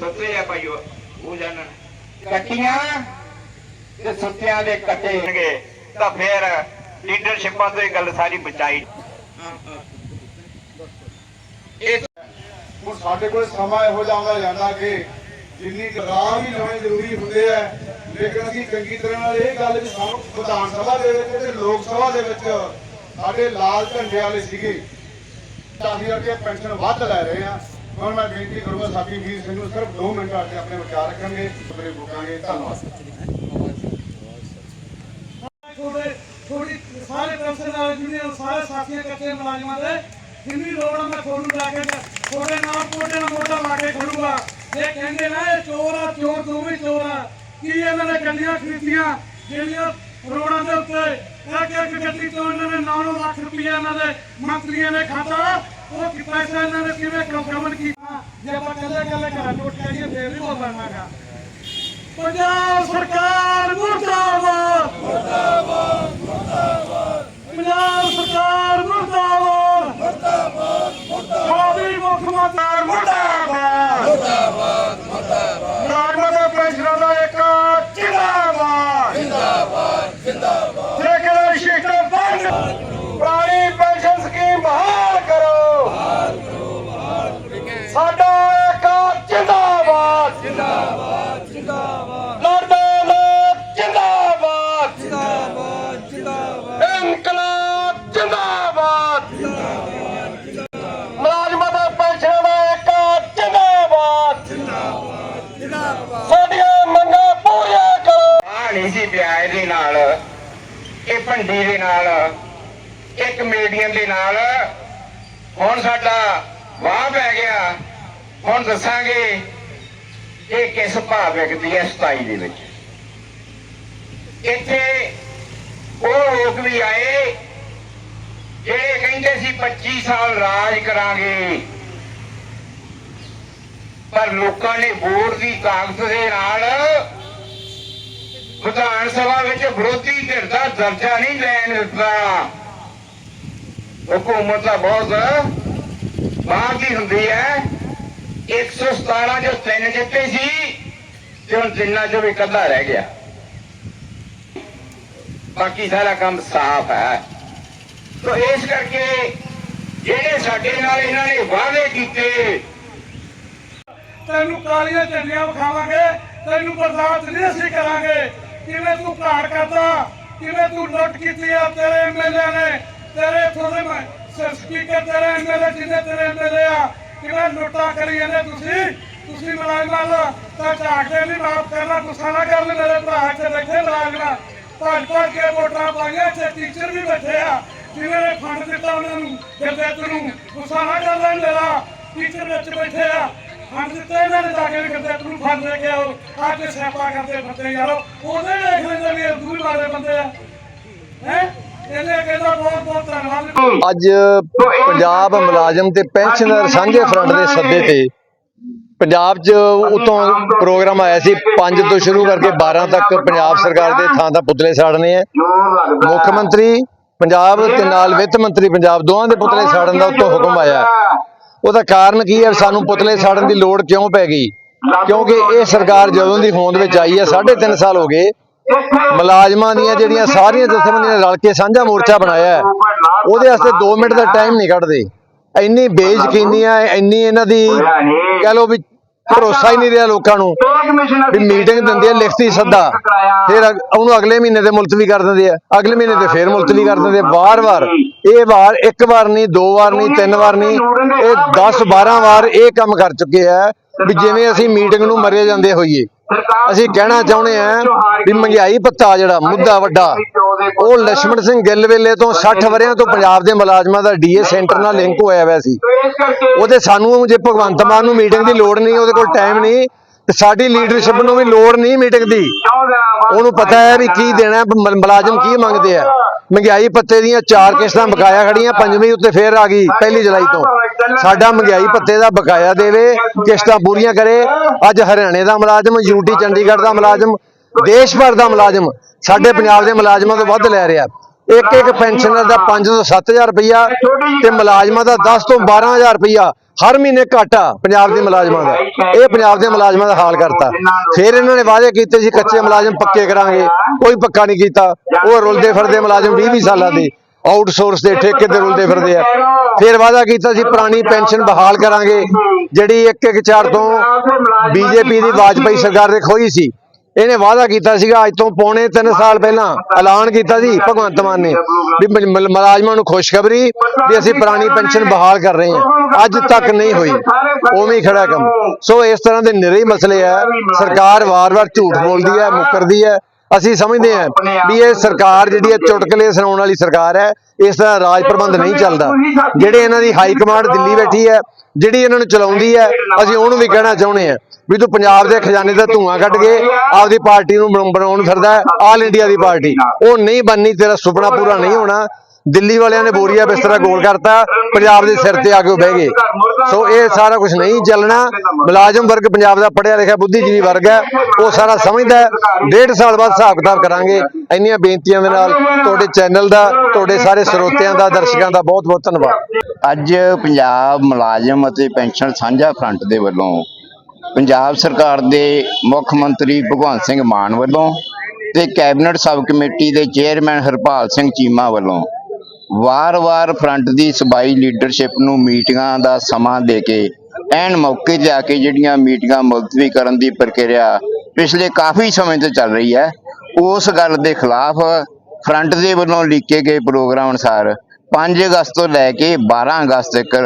ਸੁੱਤੇ ਆ ਭਾਈ ਉਹ ਜਾਣਨ। ਕੱਟੀਆਂ ਤੇ ਸੁੱਤਿਆਂ ਦੇ ਕੱਟੇਗੇ ਤਾਂ ਫਿਰ ਲੀਡਰਸ਼ਿਪਾਂ ਤੋਂ ਇਹ ਗੱਲ ਸਾਰੀ ਬਚਾਈ। ਇਹ ਹੁਣ ਸਾਡੇ ਕੋਲ ਸਮਾਂ ਇਹੋ ਆਉਂਦਾ ਜਾਂਦਾ ਕਿ ਜਿੰਨੀ ਰਾਹ ਵੀ ਲਾਉਣੇ ਜ਼ਰੂਰੀ ਹੁੰਦੇ ਆ ਲੇਕਿਨ ਅਸੀਂ ਚੰਗੀ ਤਰ੍ਹਾਂ ਨਾਲ ਇਹ ਗੱਲ ਵੀ ਸਾਨੂੰ ਵਿਧਾਨ ਸਭਾ ਦੇ ਵਿੱਚ ਤੇ ਲੋਕ ਸਭਾ ਦੇ ਵਿੱਚ ਸਾਡੇ ਲਾਲ ਝੰਡੇ ਵਾਲੇ ਸੀਗੇ। 10000 ਰੁਪਏ ਪੈਨਸ਼ਨ ਵੱਧ ਲੈ ਰਹੇ ਆ। ਹੁਣ ਮੈਂ ਬੇਨਤੀ ਕਰੂੰਗਾ ਸਾਥੀ ਵੀਰ ਸਿੰਘ ਨੂੰ ਸਿਰਫ 2 ਮਿੰਟ ਵਾਸਤੇ ਆਪਣੇ ਵਿਚਾਰ ਰੱਖਣਗੇ। ਮੇਰੇ ਬੁਕਾਂਗੇ ਧੰਨਵਾਦ। ਥੋੜੀ ਸਾਰੇ ਪ੍ਰੋਫੈਸਰ ਜੁਨੀਅਰ ਸਾਰੇ ਸਾਥੀਆਂ ਕੱਚੇ ਮੁਲਾਜ਼ਮਾਂ ਦੇ। ਜਿੰਨੀ ਲੋੜ ਆ, ਮੈਂ ਤੁਹਾਨੂੰ ਲੈ ਕੇ ਤੁਹਾਡੇ ਨਾਲ ਕੋਟੇ ਨਾਲ ਮੋਢਾ ਲਾ ਕੇ ਖੜੂਗਾ। ਇਹ ਕਹਿੰਦੇ ਨਾ, ਇਹ ਚੋਰ ਆ, ਚੋਰ, ਦੋਵੇਂ ਚੋਰ ਆ। ਕੀ ਇਹਨਾਂ ਨੇ ਗੱਡੀਆਂ ਖਰੀਦੀਆਂ? ਜਿਹੜੀਆਂ ਰੋਡਾਂ ਦੇ ਉੱਤੇ ਇੱਕ ਇੱਕ ਗੱਡੀ ਤੋਂ ਇਹਨਾਂ ਨੇ 9 ਲੱਖ ਰੁਪਏ ਇਹਨਾਂ ਦੇ ਮੰਤਰੀਆਂ ਨੇ ਖਾਤਾ ਉਹ ਪੈਸਾ ਇਹਨਾਂ ਨੇ ਕਿਵੇਂ ਗਮਨ ਕੀਤਾ? ਜੇ ਆਪਾਂ ਕੱਲੇ ਕੱਲੇ ਘਰਾਂ ਟੁੱਟ ਜਾਈਏ ਫੇਰ ਨਹੀਂ ਬੋਲਣਾਗਾ ਪੰਜਾਬ ਸਰਕਾਰ ਮੁਰਦਾਬਾਦ। ਪੰਜਾਬ ਸਰਕਾਰ ਮੁਰਦਾਬਾਦ। ਮੁਰਦਾਬਾਦ ਮੁਰਦਾਬਾਦ। ਮੁੱਖ ਮੰਤਰੀ ਮੁਰਦਾਬਾਦ। ਮੁਰਦਾਬਾਦ। ਜਿੰਦਾਬਾਦ। ਮੁਲਾਜ਼ਮਾਂ ਦਾ ਪੈਨਸ਼ਨ ਦਾ ਇੱਕ ਜਿੰਦਾਬਾਦ। ਸਾਡੀਆਂ ਮੰਗਾਂ ਪੂਰੀਆਂ ਕਰੋ। ਆ ਨਹੀਂ ਸੀ ਪਿਆ ਇਹਦੇ ਨਾਲ, ਇਹ ਭੰਡੀ ਦੇ ਨਾਲ ਇਹ ਕਮੇਡੀਅਨ ਦੇ ਨਾਲ, ਹੁਣ ਸਾਡਾ ਵਾਹ ਪੈ ਗਿਆ। ਹੁਣ ਦੱਸਾਂਗੇ ਇਹ ਕਿਸ ਭਾਅ ਵਿਕਦੀ ਹੈ 27 ਦੇ ਵਿੱਚ। ਇੱਥੇ ਉਹ ਲੋਕ ਵੀ ਆਏ ਜਿਹੜੇ ਕਹਿੰਦੇ ਸੀ 25 ਸਾਲ ਰਾਜ ਕਰਾਂਗੇ, ਪਰ ਲੋਕਾਂ ਨੇ ਵੋਟ ਦੀ ਤਾਕਤ ਦੇ ਨਾਲ ਵਿਧਾਨ ਸਭਾ ਵਿੱਚ ਵਿਰੋਧੀ ਧਿਰ ਦਾ ਦਰਜਾ ਨਹੀਂ ਲੈਣ ਦਿੱਤਾ। ਹਕੂਮਤ ਦਾ ਬਹੁਤ ਬਾਹਰ ਦੀ ਹੁੰਦੀ ਹੈ। 117 ਜੋ ਤਿੰਨ ਜਿੱਤੇ ਸੀ ਤੇ ਹੁਣ ਤਿੰਨਾਂ ਚੋਂ ਵੀ ਇਕੱਲਾ ਰਹਿ ਗਿਆ। ਬਾਕੀ ਸਾਰਾ ਕੰਮ ਸਾਫ਼ ਹੈ। ਤੋ ਇਸ ਕਰਕੇ ਜਿਹੜੇ ਸਾਡੇ ਨਾਲ ਇਹਨਾਂ ਨੇ ਵਾਅਦੇ ਕੀਤੇ, ਤੈਨੂੰ ਕਾਲੀਆਂ ਝੰਡੀਆਂ ਵਿਖਾਵਾਂਗੇ, ਤੈਨੂੰ ਬਰਦਾਸ਼ਤ ਨਹੀਂ ਅਸੀਂ ਕਰਾਂਗੇ। ਕਿਵੇਂ ਤੂੰ ਘਾੜ ਕਰਦਾ, ਕਿਵੇਂ ਤੂੰ ਲੁੱਟ ਕੀਤੀ ਆ ਤੇਰੇ ਐਮਐਲਏ ਨੇ? ਤੇਰੇ ਇੱਥੋਂ ਸਪੀਕਰ ਤੇਰੇ ਐਮਐਲਏ ਜਿੰਨੇ ਤੇਰੇ ਐਮਐਲਏ ਆ, ਕਿਵੇਂ ਲੁੱਟਾਂ ਕਰੀ ਜਾਂਦੇ ਤੁਸੀਂ? ਤੁਸੀਂ ਮੁਲਾਜ਼ਮਾਂ ਦਾ ਤਾਂ ਝਾਕਦੇ ਨਹੀਂ, ਮਾਫ ਕਰਨਾ, ਗੁੱਸਾ ਨਾ ਕਰਨ, ਮੇਰੇ ਭਰਾ ਇੱਥੇ ਬੈਠੇ ਮੁਲਾਜ਼ਮਾਂ ਭੱਜ ਭੱਜ ਕੇ ਵੋਟਾਂ ਪਾਈਆਂ, ਇੱਥੇ ਟੀਚਰ ਵੀ ਬੈਠੇ ਆ। ਜਿਨ੍ਹਾਂ ਫੰਡ ਦਿੱਤਾ ਉਹਨਾਂ ਨੂੰ ਗੁਰਦੇਵ ਨੂੰ? ਗੁੱਸਾ ਨਾ ਕਰ ਲੈਣ ਮੇਰਾ ਟੀਚਰ ਵਿੱਚ ਬੈਠੇ ਆ। ਫੰਡ ਦਿੱਤੇ ਇਹਨਾਂ ਨੇ ਜਾ ਕੇ ਵੀ ਨੂੰ ਫੰਡ ਦੇ ਕੇ ਆਓ। ਅੱਜ ਸਿਆਪਾ ਕਰਦੇ ਫਿਰਦੇ ਯਾਰੋ। ਉਹਦੇ ਦੇਖ ਲੈਂਦੇ ਵੀ ਦੂਰ ਮਾਰੇ ਬੰਦੇ ਆ। ਹੈ? ਅੱਜ ਪੰਜਾਬ ਮੁਲਾਜ਼ਮ ਤੇ ਪੈਨਸ਼ਨਰ ਸਾਂਝੇ ਫਰੰਟ ਦੇ ਸੱਦੇ ਤੇ ਪੰਜਾਬ 'ਚ ਉਤੋਂ ਪ੍ਰੋਗਰਾਮ ਆਇਆ ਸੀ 5 ਤੋਂ ਸ਼ੁਰੂ ਕਰਕੇ 12 ਤੱਕ ਪੰਜਾਬ ਸਰਕਾਰ ਦੇ ਥਾਂ ਦਾ ਪੁਤਲੇ ਸਾੜਨੇ ਆ। ਮੁੱਖ ਮੰਤਰੀ ਪੰਜਾਬ ਤੇ ਨਾਲ ਵਿੱਤ ਮੰਤਰੀ ਪੰਜਾਬ ਦੋਵਾਂ ਦੇ ਪੁਤਲੇ ਸਾੜਨ ਦਾ ਉਤੋਂ ਹੁਕਮ ਆਇਆ। ਉਹਦਾ ਕਾਰਨ ਕੀ ਹੈ? ਸਾਨੂੰ ਪੁਤਲੇ ਸਾੜਨ ਦੀ ਲੋੜ ਕਿਉਂ ਪੈ ਗਈ? ਕਿਉਂਕਿ ਇਹ ਸਰਕਾਰ ਜਦੋਂ ਦੀ ਹੋਂਦ ਵਿੱਚ ਆਈ ਹੈ 3.5 ਸਾਲ ਹੋ ਗਏ। ਮੁਲਾਜ਼ਮਾਂ ਦੀਆਂ ਜਿਹੜੀਆਂ ਸਾਰੀਆਂ ਜਥੇਬੰਦੀਆਂ ਨੇ ਰਲ ਕੇ ਸਾਂਝਾ ਮੋਰਚਾ ਬਣਾਇਆ ਹੈ ਉਹਦੇ ਵਾਸਤੇ 2 ਮਿੰਟ ਦਾ ਟਾਈਮ ਨਹੀਂ ਕੱਢਦੇ। ਇੰਨੀ ਬੇਯਕੀਨੀ ਹੈ ਇੰਨੀ ਇਹਨਾਂ ਦੀ ਕਹਿ ਲਓ ਵੀ ਭਰੋਸਾ ਹੀ ਨਹੀਂ ਰਿਹਾ ਲੋਕਾਂ ਨੂੰ ਵੀ ਮੀਟਿੰਗ ਦਿੰਦੇ ਆ ਲਿਖਤੀ ਸੱਦਾ। ਫਿਰ ਉਹਨੂੰ ਅਗਲੇ ਮਹੀਨੇ ਤੇ ਮੁਲਤਵੀ ਕਰ ਦਿੰਦੇ ਆ। ਅਗਲੇ ਮਹੀਨੇ ਤੇ ਫਿਰ ਮੁਲਤਵੀ ਕਰ ਦਿੰਦੇ ਆ। ਵਾਰ-ਵਾਰ ਇਹ ਵਾਰ ਇੱਕ ਵਾਰ ਨਹੀਂ ਦੋ ਵਾਰ ਨਹੀਂ ਤਿੰਨ ਵਾਰ ਨਹੀਂ। ਇਹ 10 12 ਵਾਰ ਇਹ ਕੰਮ ਕਰ ਚੁੱਕੇ ਆ ਵੀ ਜਿਵੇਂ ਅਸੀਂ ਮੀਟਿੰਗ ਨੂੰ ਮਰੇ ਜਾਂਦੇ ਹੋਈਏ। ਅਸੀਂ ਕਹਿਣਾ ਚਾਹੁੰਦੇ ਆ ਵੀ ਮਹਿੰਗਾਈ ਪੱਤਾ ਜਿਹੜਾ ਮੁੱਦਾ ਵੱਡਾ। ਉਹ ਲక్ష్మణ ਸਿੰਘ ਗਿੱਲ ਵੇਲੇ ਤੋਂ 60 ਵਰਿਆਂ ਤੋਂ ਪੰਜਾਬ ਦੇ ਮੁਲਾਜ਼ਮਾਂ ਦਾ ਡੀਏ ਸੈਂਟਰ ਨਾਲ ਲਿੰਕ ਹੋਇਆ ਹੋਇਆ ਸੀ। ਉਹਦੇ ਸਾਨੂੰ ਜੇ ਭਗਵੰਤ ਮਾਨ ਨੂੰ ਮੀਟਿੰਗ ਦੀ ਲੋੜ ਨਹੀਂ ਉਹਦੇ ਕੋਲ ਟਾਈਮ ਨਹੀਂ ਤੇ ਸਾਡੀ ਲੀਡਰਸ਼ਿਪ ਨੂੰ ਵੀ ਲੋੜ ਨਹੀਂ ਮੀਟਿੰਗ ਦੀ। ਉਹਨੂੰ ਪਤਾ ਹੈ ਵੀ ਕੀ ਦੇਣਾ ਮੁਲਾਜ਼ਮ ਕੀ ਮੰਗਦੇ ਆ। ਮਹਿੰਗਾਈ ਪੱਤੇ ਦੀਆਂ ਚਾਰ ਕਿਸ਼ਤਾਂ ਬਕਾਇਆ ਖੜੀਆਂ ਪੰਜਵੀਂ ਉੱਤੇ ਫੇਰ ਆ ਗਈ ਪਹਿਲੀ ਜੁਲਾਈ ਤੋਂ। ਸਾਡਾ ਮਹਿੰਗਾਈ ਭੱਤੇ ਦਾ ਬਕਾਇਆ ਦੇਵੇ, ਕਿਸ਼ਤਾਂ ਪੂਰੀਆਂ ਕਰੇ। ਅੱਜ ਹਰਿਆਣੇ ਦਾ ਮੁਲਾਜ਼ਮ ਯੂਟੀ ਚੰਡੀਗੜ੍ਹ ਦਾ ਮੁਲਾਜ਼ਮ, ਦੇਸ਼ ਭਰ ਦਾ ਮੁਲਾਜ਼ਮ, ਸਾਡੇ ਪੰਜਾਬ ਦੇ ਮੁਲਾਜ਼ਮਾਂ ਤੋਂ ਵੱਧ ਲੈ ਰਿਹਾ। ਇੱਕ ਇੱਕ ਪੈਨਸ਼ਨਰ ਦਾ 5 ਤੋਂ 7000 ਰੁਪਇਆ ਤੇ ਮੁਲਾਜ਼ਮਾਂ ਦਾ 10 ਤੋਂ 12000 ਰੁਪਇਆ ਹਰ ਮਹੀਨੇ ਘਾਟਾ ਪੰਜਾਬ ਦੇ ਮੁਲਾਜ਼ਮਾਂ ਦਾ। ਇਹ ਪੰਜਾਬ ਦੇ ਮੁਲਾਜ਼ਮਾਂ ਦਾ ਹਾਲ ਕਰਤਾ। ਫਿਰ ਇਹਨਾਂ ਨੇ ਵਾਅਦੇ ਕੀਤੇ ਸੀ, ਕੱਚੇ ਮੁਲਾਜ਼ਮ ਪੱਕੇ ਕਰਾਂਗੇ। ਕੋਈ ਪੱਕਾ ਨਹੀਂ ਕੀਤਾ। ਉਹ ਰੁਲਦੇ ਫਿਰਦੇ ਮੁਲਾਜ਼ਮ 20 20 ਸਾਲਾਂ ਦੇ। ਆਊਟਸੋਰਸ ਦੇ ਠੇਕੇ ਤੇ ਰੁਲਦੇ ਫਿਰਦੇ ਆ। ਫਿਰ ਵਾਅਦਾ ਕੀਤਾ ਸੀ ਪੁਰਾਣੀ ਪੈਨਸ਼ਨ ਬਹਾਲ ਕਰਾਂਗੇ। ਜਿਹੜੀ 114 ਤੋਂ ਬੀਜੇਪੀ ਦੀ ਵਾਜਪਾਈ ਸਰਕਾਰ ਨੇ ਖੋਈ ਸੀ। ਇਹਨੇ ਵਾਅਦਾ ਕੀਤਾ ਸੀਗਾ ਅੱਜ ਤੋਂ ਪੌਣੇ 3 ਸਾਲ ਪਹਿਲਾਂ ਐਲਾਨ ਕੀਤਾ ਸੀ ਭਗਵੰਤ ਮਾਨ ਨੇ ਵੀ ਮੁਲ- ਮੁਲ- ਮੁਲਾਜ਼ਮਾਂ ਨੂੰ ਖੁਸ਼ਖਬਰੀ ਵੀ ਅਸੀਂ ਪੁਰਾਣੀ ਪੈਨਸ਼ਨ ਬਹਾਲ ਕਰ ਰਹੇ ਹਾਂ। ਅੱਜ ਤੱਕ ਨਹੀਂ ਹੋਈ। ਉਵੇਂ ਹੀ ਖੜਾ ਕੰਮ। ਸੋ ਇਸ ਤਰ੍ਹਾਂ ਦੇ ਨਿਰੇ ਮਸਲੇ ਆ। ਸਰਕਾਰ ਵਾਰ-ਵਾਰ ਝੂਠ ਬੋਲਦੀ ਹੈ ਮੁੱਕਰਦੀ ਹੈ। ਅਸੀਂ ਸਮਝਦੇ ਹਾਂ ਵੀ ਇਹ ਸਰਕਾਰ ਜਿਹੜੀ ਹੈ ਚੁਟਕਲੇ ਸੁਣਾਉਣ ਵਾਲੀ ਸਰਕਾਰ ਹੈ ਇਸ ਤਰ੍ਹਾਂ ਰਾਜ ਪ੍ਰਬੰਧ ਨਹੀਂ ਚੱਲਦਾ। ਜਿਹੜੇ ਇਹਨਾਂ ਦੀ ਹਾਈ ਕਮਾਂਡ ਦਿੱਲੀ ਬੈਠੀ ਹੈ ਜਿਹੜੀ ਇਹਨਾਂ ਨੂੰ ਚਲਾਉਂਦੀ ਹੈ ਅਸੀਂ ਉਹਨੂੰ ਵੀ ਕਹਿਣਾ ਚਾਹੁੰਦੇ ਹਾਂ ਵੀ ਤੂੰ ਪੰਜਾਬ ਦੇ ਖਜ਼ਾਨੇ ਦਾ ਧੂਆਂ ਕੱਢ ਕੇ ਆਪਦੀ ਪਾਰਟੀ ਨੂੰ ਬਣਾ- ਬਣਾਉਣ ਫਿਰਦਾ ਆਲ ਇੰਡੀਆ ਦੀ ਪਾਰਟੀ। ਉਹ ਨਹੀਂ ਬਣਨੀ ਤੇਰਾ ਸੁਪਨਾ ਪੂਰਾ ਨਹੀਂ ਹੋਣਾ। ਦਿੱਲੀ ਵਾਲਿਆਂ ਨੇ ਬੋਰੀਆ ਬਿਸਤਰਾ ਗੋਲ ਕਰਤਾ ਪੰਜਾਬ ਦੇ ਸਿਰ ਤੇ ਆ ਕੇ ਉਹ ਬਹਿ ਗਏ ਸੋ ਇਹ ਸਾਰਾ ਕੁਝ ਨਹੀਂ ਚੱਲਣਾ। ਮੁਲਾਜ਼ਮ ਵਰਗ ਪੰਜਾਬ ਦਾ ਪੜਿਆ ਲਿਖਿਆ ਬੁੱਧੀਜੀਵੀ ਵਰਗ ਹੈ ਉਹ ਸਾਰਾ ਸਮਝਦਾ ਹੈ। ਡੇਢ ਸਾਲ ਬਾਅਦ ਹਿਸਾਬ ਕਿਤਾਬ ਕਰਾਂਗੇ। ਇੰਨੀਆਂ ਬੇਨਤੀਆਂ ਦੇ ਨਾਲ ਤੁਹਾਡੇ ਚੈਨਲ ਦਾ ਤੁਹਾਡੇ ਸਾਰੇ ਸਰੋਤਿਆਂ ਦਾ ਦਰਸ਼ਕਾਂ ਦਾ ਬਹੁਤ ਬਹੁਤ ਧੰਨਵਾਦ। ਅੱਜ ਪੰਜਾਬ ਮੁਲਾਜ਼ਮ ਅਤੇ ਪੈਨਸ਼ਨ ਸਾਂਝਾ ਫਰੰਟ ਦੇ ਵੱਲੋਂ ਪੰਜਾਬ ਸਰਕਾਰ ਦੇ ਮੁੱਖ ਮੰਤਰੀ ਭਗਵੰਤ ਸਿੰਘ ਮਾਨ ਵੱਲੋਂ ਤੇ ਕੈਬਨਿਟ ਸਬ ਕਮੇਟੀ ਦੇ ਚੇਅਰਮੈਨ ਹਰਪਾਲ ਸਿੰਘ ਚੀਮਾ ਵੱਲੋਂ ਵਾਰ-ਵਾਰ ਫਰੰਟ ਦੀ ਸਬਾਈ ਲੀਡਰਸ਼ਿਪ ਨੂੰ ਮੀਟਿੰਗਾਂ ਦਾ ਸਮਾਂ ਦੇ ਕੇ ਐਨ ਮੌਕੇ ਤੇ ਆ ਕੇ ਜਿਹੜੀਆਂ ਮੀਟਿੰਗਾਂ ਮੁਲਤਵੀ ਕਰਨ ਦੀ ਪ੍ਰਕਿਰਿਆ ਪਿਛਲੇ ਕਾਫੀ ਸਮੇਂ ਤੋਂ ਚੱਲ ਰਹੀ ਹੈ, ਉਸ ਗੱਲ ਦੇ ਖਿਲਾਫ ਫਰੰਟ ਦੇ ਵੱਲੋਂ ਲਿਖੇ ਗਏ ਪ੍ਰੋਗਰਾਮ ਅਨੁਸਾਰ 5 ਅਗਸਤ ਤੋਂ ਲੈ ਕੇ 12 ਅਗਸਤ ਤੱਕ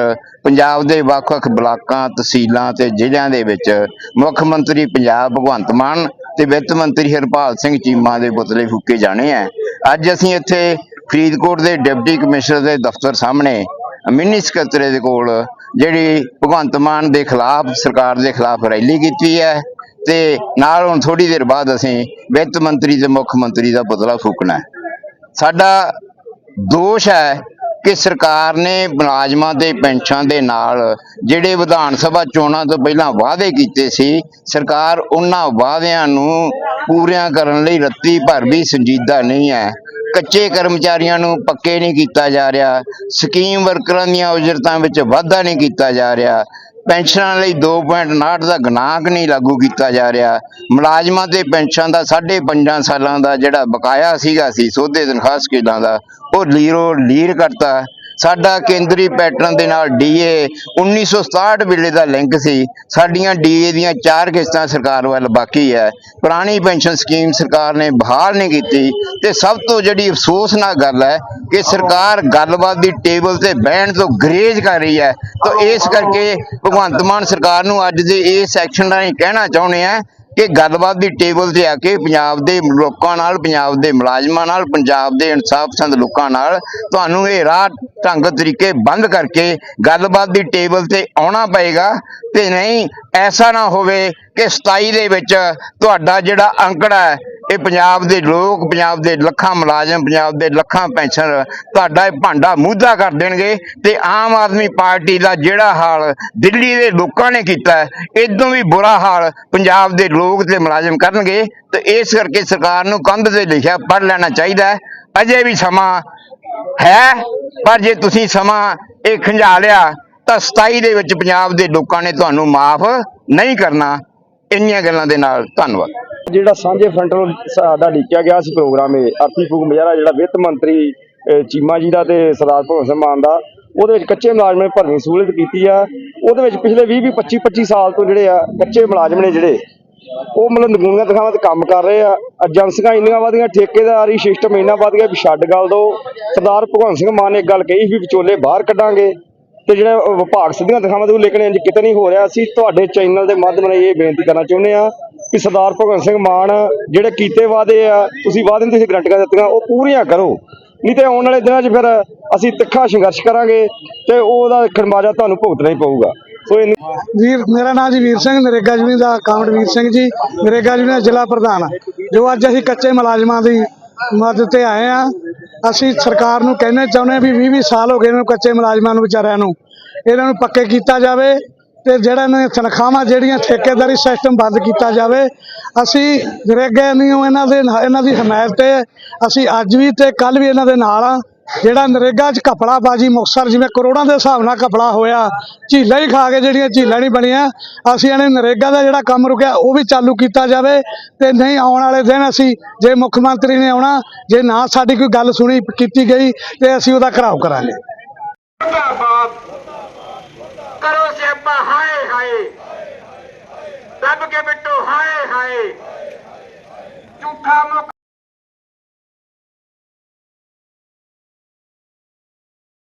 ਪੰਜਾਬ ਦੇ ਵੱਖ-ਵੱਖ ਬਲਾਕਾਂ, ਤਹਿਸੀਲਾਂ ਤੇ ਜ਼ਿਲ੍ਹਿਆਂ ਦੇ ਵਿੱਚ ਮੁੱਖ ਮੰਤਰੀ ਪੰਜਾਬ ਭਗਵੰਤ ਮਾਨ ਤੇ ਵਿੱਤ ਮੰਤਰੀ ਹਰਪਾਲ ਸਿੰਘ ਚੀਮਾ ਦੇ ਪੁਤਲੇ ਫੂਕੇ ਜਾਣੇ ਆ ਅੱਜ ਅਸੀਂ ਇੱਥੇ ਫਰੀਦਕੋਟ ਦੇ ਡਿਪਟੀ ਕਮਿਸ਼ਨਰ ਦੇ ਦਫ਼ਤਰ ਸਾਹਮਣੇ ਮਿੰਨੀ ਸਕੱਤਰੇ ਦੇ ਕੋਲ ਜਿਹੜੀ ਭਗਵੰਤ ਮਾਨ ਦੇ ਖਿਲਾਫ, ਸਰਕਾਰ ਦੇ ਖਿਲਾਫ ਰੈਲੀ ਕੀਤੀ ਹੈ ਤੇ ਨਾਲ ਹੁਣ ਥੋੜੀ ਦੇਰ ਬਾਅਦ ਅਸੀਂ ਵਿੱਤ ਮੰਤਰੀ ਤੇ ਮੁੱਖ ਮੰਤਰੀ ਦਾ ਪੁਤਲਾ ਫੂਕਣਾ ਹੈ। ਸਾਡਾ ਦੋਸ਼ ਹੈ ਕਿ ਸਰਕਾਰ ਨੇ ਮੁਲਾਜ਼ਮਾਂ ਦੇ ਪੈਨਸ਼ਨ ਦੇ ਨਾਲ ਜਿਹੜੇ ਵਿਧਾਨ ਸਭਾ ਚੋਣਾਂ ਤੋਂ ਪਹਿਲਾਂ ਵਾਅਦੇ ਕੀਤੇ ਸੀ, ਸਰਕਾਰ ਉਹਨਾਂ ਵਾਅਦਿਆਂ ਨੂੰ ਪੂਰਿਆਂ ਕਰਨ ਲਈ ਰੱਤੀ ਭਰ ਵੀ ਸੰਜੀਦਾ ਨਹੀਂ ਹੈ। ਕੱਚੇ ਕਰਮਚਾਰੀਆਂ ਨੂੰ ਪੱਕੇ ਨਹੀਂ ਕੀਤਾ ਜਾ ਰਿਹਾ, ਸਕੀਮ ਵਰਕਰਾਂ ਦੀਆਂ ਉਜਰਤਾਂ ਵਿੱਚ ਵਾਧਾ ਨਹੀਂ ਕੀਤਾ ਜਾ ਰਿਹਾ, ਪੈਨਸ਼ਨਾਂ ਲਈ 2.59 ਦਾ ਗਨਾਕ ਨਹੀਂ ਲਾਗੂ ਕੀਤਾ ਜਾ ਰਿਹਾ, ਮੁਲਾਜ਼ਮਾਂ ਤੇ ਪੈਨਸ਼ਨ ਦਾ 5.5 ਸਾਲਾਂ ਦਾ ਜਿਹੜਾ ਬਕਾਇਆ ਸੀਗਾ ਸੀ, ਸੋਧੇ ਤਨਖਾਹ ਸਕੀਲਾਂ ਦਾ, ਉਹ ਲੀਰੋ ਲੀਰ ਕਰਤਾ। ਸਾਡਾ ਕੇਂਦਰੀ ਪੈਟਰਨ ਦੇ ਨਾਲ ਡੀਏ 1967 ਵੇਲੇ ਦਾ ਲਿੰਕ ਸੀ। ਸਾਡੀਆਂ ਡੀਏ ਦੀਆਂ ਚਾਰ ਕਿਸ਼ਤਾਂ ਸਰਕਾਰ ਵੱਲ ਬਾਕੀ ਹੈ। ਪੁਰਾਣੀ ਪੈਨਸ਼ਨ ਸਕੀਮ ਸਰਕਾਰ ਨੇ ਬਹਾਲ ਨਹੀਂ ਕੀਤੀ ਤੇ ਸਭ ਤੋਂ ਜਿਹੜੀ ਅਫਸੋਸਨਾਕ ਗੱਲ ਹੈ ਕਿ ਸਰਕਾਰ ਗੱਲਬਾਤ ਦੀ ਟੇਬਲ ਤੇ ਬਹਿਣ ਤੋਂ ਗਰੇਜ ਕਰ ਰਹੀ ਹੈ। ਤਾਂ ਇਸ ਕਰਕੇ ਭਗਵੰਤ ਮਾਨ ਸਰਕਾਰ ਨੂੰ ਅੱਜ ਦੇ ਇਸ ਸੈਕਸ਼ਨ ਰਾਹੀਂ ਕਹਿਣਾ ਚਾਹੁੰਦੇ ਆ ਕਿ ਗੱਲਬਾਤ ਦੀ ਟੇਬਲ ਤੇ ਆ ਕੇ ਪੰਜਾਬ ਦੇ ਲੋਕਾਂ ਨਾਲ, ਪੰਜਾਬ ਦੇ ਮੁਲਾਜ਼ਮਾਂ ਨਾਲ, ਪੰਜਾਬ ਦੇ ਇਨਸਾਫ ਪਸੰਦ ਲੋਕਾਂ ਨਾਲ ਤੁਹਾਨੂੰ ਇਹ ਰਾਹ ਢੰਗ ਤਰੀਕੇ ਬੰਦ ਕਰਕੇ ਗੱਲਬਾਤ ਦੀ ਟੇਬਲ ਤੇ ਆਉਣਾ ਪਏਗਾ ਤੇ ਨਹੀਂ, ਐਸਾ ਨਾ ਹੋਵੇ ਕਿ 27 ਦੇ ਵਿੱਚ ਤੁਹਾਡਾ ਜਿਹੜਾ ਅੰਕੜਾ ਹੈ ਇਹ ਪੰਜਾਬ ਦੇ ਲੋਕ, ਪੰਜਾਬ ਦੇ ਲੱਖਾਂ ਮੁਲਾਜ਼ਮ, ਪੰਜਾਬ ਦੇ ਲੱਖਾਂ ਪੈਨਸ਼ਨਰ ਤੁਹਾਡਾ ਇਹ ਭਾਂਡਾ ਮੂਧਾ ਕਰ ਦੇਣਗੇ ਤੇ ਆਮ ਆਦਮੀ ਪਾਰਟੀ ਦਾ ਜਿਹੜਾ ਹਾਲ ਦਿੱਲੀ ਦੇ ਲੋਕਾਂ ਨੇ ਕੀਤਾ ਹੈ, ਇਦੋਂ ਵੀ ਬੁਰਾ ਹਾਲ ਪੰਜਾਬ ਦੇ ਲੋਕ ਤੇ ਮੁਲਾਜ਼ਮ ਕਰਨਗੇ ਤੇ ਇਸ ਕਰਕੇ ਸਰਕਾਰ ਨੂੰ ਕੰਧ ਤੇ ਲਿਖਿਆ ਪੜ੍ਹ ਲੈਣਾ ਚਾਹੀਦਾ ਅਜੇ ਵੀ ਸਮਾਂ ਹੈ, ਪਰ ਜੇ ਤੁਸੀਂ ਸਮਾਂ ਇਹ ਖੰਝਾ ਲਿਆ, ਤਾਂ 27 ਦੇ ਵਿੱਚ ਪੰਜਾਬ ਦੇ ਲੋਕਾਂ ਨੇ ਤੁਹਾਨੂੰ ਮਾਫ ਨਹੀਂ ਕਰਨਾ। ਇੰਨੀਆਂ ਗੱਲਾਂ ਦੇ ਨਾਲ ਧੰਨਵਾਦ। ਜਿਹੜਾ ਸਾਂਝੇ ਫਰੰਟ ਨੂੰ ਸਾਡਾ ਲਿਖਿਆ ਗਿਆ ਸੀ ਪ੍ਰੋਗਰਾਮ, ਇਹ ਅਰਥੀ ਫੂਕ ਮੁਜ਼ਾਹਰਾ ਜਿਹੜਾ ਵਿੱਤ ਮੰਤਰੀ ਚੀਮਾ ਜੀ ਦਾ ਤੇ ਸਰਦਾਰ ਭਗਵੰਤ ਸਿੰਘ ਮਾਨ ਦਾ, ਉਹਦੇ ਵਿੱਚ ਕੱਚੇ ਮੁਲਾਜ਼ਮਾਂ ਨੂੰ ਭਰਨੀ ਸਹੂਲਤ ਕੀਤੀ ਆ। ਉਹਦੇ ਵਿੱਚ ਪਿਛਲੇ 20 20 25 25 ਸਾਲ ਤੋਂ ਜਿਹੜੇ ਆ, ਕੱਚੇ ਮੁਲਾਜ਼ਮ ਨੇ ਜਿਹੜੇ, ਉਹ ਮਤਲਬ ਨਗੂਨੀਆਂ ਦਿਖਾਵਾਂ ਤੇ ਕੰਮ ਕਰ ਰਹੇ ਆ। ਏਜੰਸੀਆਂ ਇੰਨੀਆਂ ਵਧੀਆਂ, ਠੇਕੇਦਾਰੀ ਸਿਸਟਮ ਇੰਨਾ ਵਧ ਗਿਆ ਵੀ ਛੱਡ ਗੱਲ ਦੋ। ਸਰਦਾਰ ਭਗਵੰਤ ਸਿੰਘ ਮਾਨ ਨੇ ਇੱਕ ਗੱਲ ਕਹੀ ਵੀ ਵਿਚੋਲੇ ਬਾਹਰ ਕੱਢਾਂਗੇ। ਤੇ ਜਿਹੜਾ ਵਿਭਾਗ ਸਿੱਧੀਆਂ ਦਿਖਾਵਾਂ ਦੇ ਲੇਕਿਨ ਇੰਜ ਕਿਤੇ ਨਹੀਂ ਹੋ ਰਿਹਾ। ਅਸੀਂ ਤੁਹਾਡੇ ਚੈਨਲ ਦੇ ਮਾਧਿਅਮ ਨਾਲ ਇਹ ਬੇਨਤੀ ਕਰਨਾ ਚਾਹੁੰਦੇ ਆ ਕਿ ਸਰਦਾਰ ਭਗਵੰਤ ਸਿੰਘ ਮਾਨ ਜਿਹੜੇ ਕੀਤੇ ਵਾਅਦੇ ਆ, ਤੁਸੀਂ ਵਾਅਦੇ ਨੂੰ ਤੁਸੀਂ ਗਰੰਟੀਆਂ ਦਿੱਤੀਆਂ, ਉਹ ਪੂਰੀਆਂ ਕਰੋ। ਨਹੀਂ ਤੇ ਆਉਣ ਵਾਲੇ ਦਿਨਾਂ 'ਚ ਫਿਰ ਅਸੀਂ ਤਿੱਖਾ ਸੰਘਰਸ਼ ਕਰਾਂਗੇ ਤੇ ਉਹਦਾ ਖਰਮਾਜਾ ਤੁਹਾਨੂੰ ਭੁਗਤਣਾ ਹੀ ਪਊਗਾ। ਸੋ ਵੀਰ, ਮੇਰਾ ਨਾਮ ਜੀ ਵੀਰ ਸਿੰਘ ਨਰੇਗਾ ਯੂਨੀਅਨ ਦਾ ਅਕਾਊਂਟ ਵੀਰ ਸਿੰਘ ਜੀ ਨਰੇਗਾ ਯੂਨੀਅਨ ਦਾ ਜ਼ਿਲ੍ਹਾ ਪ੍ਰਧਾਨ। ਜੋ ਅੱਜ ਅਸੀਂ ਕੱਚੇ ਮੁਲਾਜ਼ਮਾਂ ਦੀ ਮਦਦ ਤੇ ਆਏ ਆ ਅਸੀਂ ਸਰਕਾਰ ਨੂੰ ਕਹਿਣਾ ਚਾਹੁੰਦੇ ਹਾਂ ਵੀ 20 20 ਸਾਲ ਹੋ ਗਏ ਨੇ ਕੱਚੇ ਮੁਲਾਜ਼ਮਾਂ ਨੂੰ ਵਿਚਾਰਿਆਂ ਨੂੰ। ਇਹਨਾਂ ਨੂੰ ਪੱਕੇ ਕੀਤਾ ਜਾਵੇ ਤੇ ਜਿਹੜਾ ਇਹਨਾਂ ਦੀਆਂ ਤਨਖਾਹਾਂ, ਜਿਹੜੀਆਂ ਠੇਕੇਦਾਰੀ ਸਿਸਟਮ ਬੰਦ ਕੀਤਾ ਜਾਵੇ, ਅਸੀਂ ਨਰੇਗਾ ਨੂੰ ਇਹਨਾਂ ਦੇ ਇਹਨਾਂ ਦੀ ਹਮਾਇਤ ਤੇ ਅਸੀਂ ਅੱਜ ਵੀ ਤੇ ਕੱਲ ਵੀ ਇਹਨਾਂ ਦੇ ਨਾਲ ਆ ਜਿਹੜਾ ਨਰੇਗਾ 'ਚ ਕਪੜਾ ਬਾਜੀ ਮੁਕਤਸਰ, ਜਿਵੇਂ ਕਰੋੜਾਂ ਦੇ ਹਿਸਾਬ ਨਾਲ ਕਪੜਾ ਹੋਇਆ, ਝੀਲਾਂ ਹੀ ਖਾ ਕੇ ਜਿਹੜੀਆਂ ਝੀਲਾਂ ਨਹੀਂ ਬਣੀਆਂ, ਅਸੀਂ ਇਹਨੇ ਨਰੇਗਾ ਦਾ ਜਿਹੜਾ ਕੰਮ ਰੁਕਿਆ, ਉਹ ਵੀ ਚਾਲੂ ਕੀਤਾ ਜਾਵੇ ਤੇ ਨਹੀਂ ਆਉਣ ਵਾਲੇ ਦਿਨ ਅਸੀਂ ਜੇ ਮੁੱਖ ਮੰਤਰੀ ਨੇ ਆਉਣਾ, ਜੇ ਨਾ ਸਾਡੀ ਕੋਈ ਗੱਲ ਸੁਣੀ, ਕੀਤੀ ਗਈ, ਤੇ ਅਸੀਂ ਉਹਦਾ ਘਰਾਓ ਕਰਾਂਗੇ। ਬਾਪ ਹਾਏ ਹਾਏ। ਦੱਬ ਕੇ ਬਿੱਟੂ ਹਾਏ ਹਾਏ। ਝੂਠਾ ਮੁੱਖ